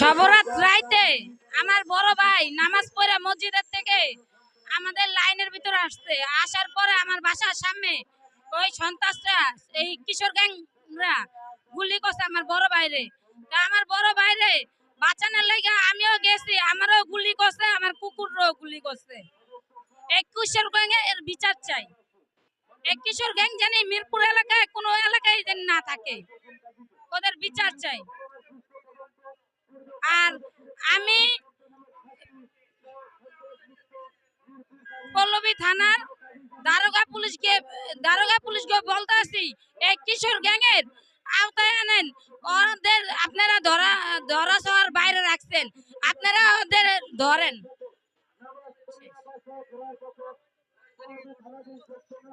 সবরাত রাইতে আমার বড় ভাই নামাজ পড়ে মসজিদের থেকে আমাদের লাইনের ভিতরে আসছে। আসার পরে আমার বাসার সামনে ওই সন্ত্রাসরা, এই কিশোর গ্যাংরা গুলি করছে আমার বড় বাইরে তা আমার বড় বাইরে বাঁচানোর লাগে আমিও গেছি, আমারও গুলি করছে, আমার কুকুরও গুলি করছে। এই কিশোর গ্যাং এর বিচার চাই। এই কিশোর গ্যাং জানি মিরপুর এলাকায়, কোনো এলাকায় যেন না থাকে। ওদের বিচার চাই। আর আমি পল্লবী থানার দারোগা পুলিশকে দারোগা পুলিশকে বলতে আসি এই কিশোর গ্যাংয়ের আওতায় আনেন। ওদের আপনারা ধরা ধরা ছোঁয়ার বাইরে রাখছেন। আপনারা ওদের ধরেন।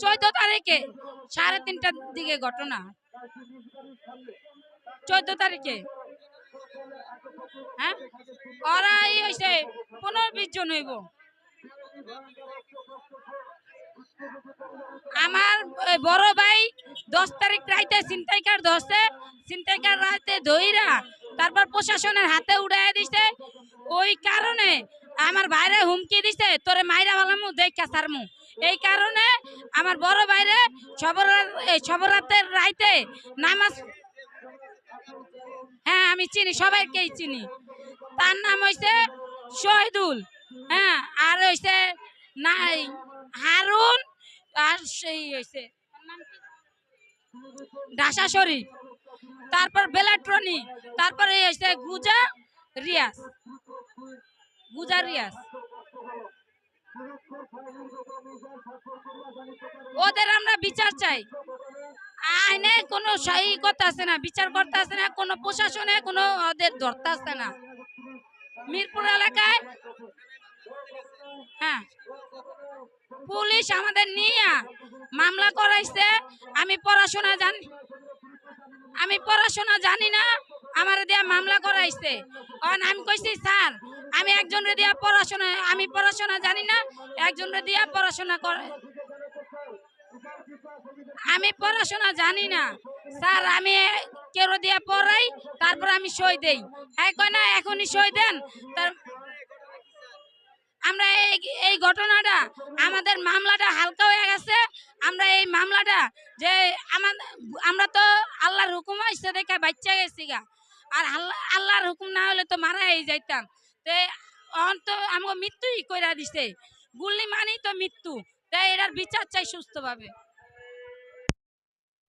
চোদ্দ তারিখে, সাড়ে তিনটার দিকে ঘটনা। চোদ্দ তারিখে। হ্যাঁ? ওরা এই হয়েছে পনেরো বিশ জন হইব। আমার বড় ভাই দশ তারিখ রাইতে ছিনতাইকার ধরছে ছিনতাইকার রাইতে ধইরা তারপর প্রশাসনের হাতে উড়াই দিছে। ওই কারণে আমার ভাইরে হুমকি দিছে, তোরে মাইরা ভালামু দেখা সারমু এই কারণে আমার বড় ভাইরে সবরাত এই সবরাতের রাইতে নামাজ হ্যাঁ আমি চিনি, সবাইকেই চিনি। তার নাম হইছে শহীদুল। হ্যাঁ আর হইছে নাই, হারুন আর সেই হইছে ডাসা শরীফ তারপর বেলাট্রনি তারপরে হইছে গুজা রিয়াজ গুজা রিয়াজ। ওদের আমরা বিচার চাই। আইনে কোনো সহি করতে আছে না, বিচার করতে আছে না, কোনো প্রশাসনে কোনো ওদের ধরতে আছে না। মিরপুর এলাকায় হ্যাঁ। পুলিশ আমাদের নিয়ে মামলা করাইছে। আমি পড়াশোনা জানি আমি পড়াশোনা জানি না, আমার দিয়া মামলা করাইছে। কারণ আমি কইছি, স্যার, আমি একজনের দিয়া পড়াশোনা আমি পড়াশোনা জানি না, একজনের দিয়া পড়াশোনা করে আমি পড়াশোনা জানি না। স্যার, আমি কেউ দিয়া পড়াই, তারপর আমি সই দেই। হ্যাঁ কয় না, এখনই সই দেন। তার আমরা এই এই ঘটনাটা, আমাদের মামলাটা হালকা হয়ে গেছে। আমরা এই মামলাটা যে আমাদের আমরা তো আল্লাহর হুকুম আসছে দেখে বাচ্চা গেছি গা। আর আল্লাহ আল্লাহর হুকুম না হলে তো মারাই যাইতাম। তো অন্ত আমাকে মৃত্যুই করে দিছে। গুলি মানেই তো মৃত্যু। তাই এটার বিচার চাই সুস্থভাবে।